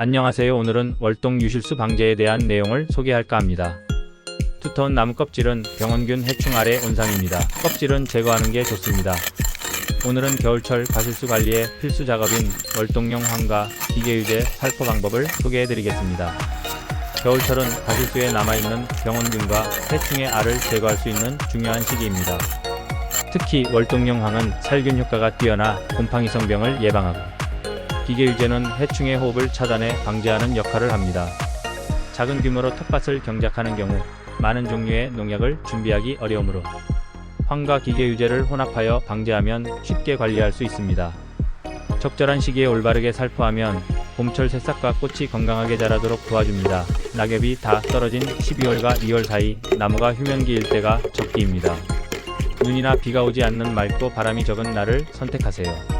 안녕하세요. 오늘은 월동 유실수 방제에 대한 내용을 소개할까 합니다. 두터운 나무 껍질은 병원균 해충 아래 온상입니다. 껍질은 제거하는 게 좋습니다. 오늘은 겨울철 과실수 관리에 필수 작업인 월동용 황과 기계유제 살포 방법을 소개해 드리겠습니다. 겨울철은 과실수에 남아있는 병원균과 해충의 알을 제거할 수 있는 중요한 시기입니다. 특히 월동용 황은 살균 효과가 뛰어나 곰팡이 성병을 예방하고 기계유제는 해충의 호흡을 차단해 방지하는 역할을 합니다. 작은 규모로 텃밭을 경작하는 경우 많은 종류의 농약을 준비하기 어려우므로 황과 기계유제를 혼합하여 방제하면 쉽게 관리할 수 있습니다. 적절한 시기에 올바르게 살포하면 봄철 새싹과 꽃이 건강하게 자라도록 도와줍니다. 낙엽이 다 떨어진 12월과 2월 사이 나무가 휴면기일 때가 적기입니다. 눈이나 비가 오지 않는 맑고 바람이 적은 날을 선택하세요.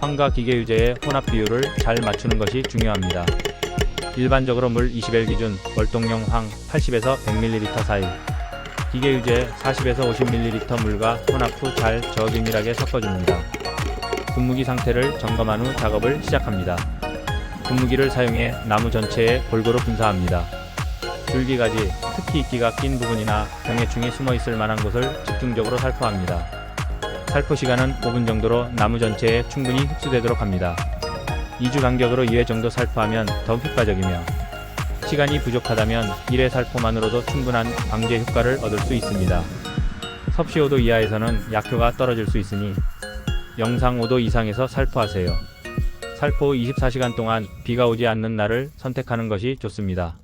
황과 기계 유제의 혼합 비율을 잘 맞추는 것이 중요합니다. 일반적으로 물 20L 기준 월동용 황 80에서 100ml 사이 기계 유제 40에서 50ml 물과 혼합 후 잘 저균일하게 섞어줍니다. 분무기 상태를 점검한 후 작업을 시작합니다. 분무기를 사용해 나무 전체에 골고루 분사합니다. 줄기가지, 특히 이끼가 낀 부분이나 병해충이 숨어 있을 만한 곳을 집중적으로 살포합니다. 살포 시간은 5분 정도로 나무 전체에 충분히 흡수되도록 합니다. 2주 간격으로 2회 정도 살포하면 더욱 효과적이며 시간이 부족하다면 1회 살포만으로도 충분한 방제 효과를 얻을 수 있습니다. 섭씨 5도 이하에서는 약효가 떨어질 수 있으니 영상 5도 이상에서 살포하세요. 살포 후 24시간 동안 비가 오지 않는 날을 선택하는 것이 좋습니다.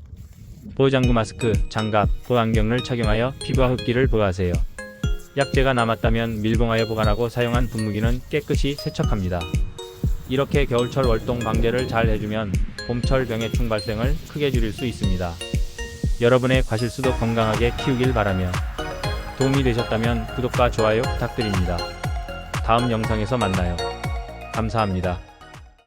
보호장구 마스크, 장갑, 보안경을 착용하여 피부와 흡기를 보호하세요. 약재가 남았다면 밀봉하여 보관하고 사용한 분무기는 깨끗이 세척합니다. 이렇게 겨울철 월동 방제를 잘 해주면 봄철 병해충 발생을 크게 줄일 수 있습니다. 여러분의 과실수도 건강하게 키우길 바라며 도움이 되셨다면 구독과 좋아요 부탁드립니다. 다음 영상에서 만나요. 감사합니다.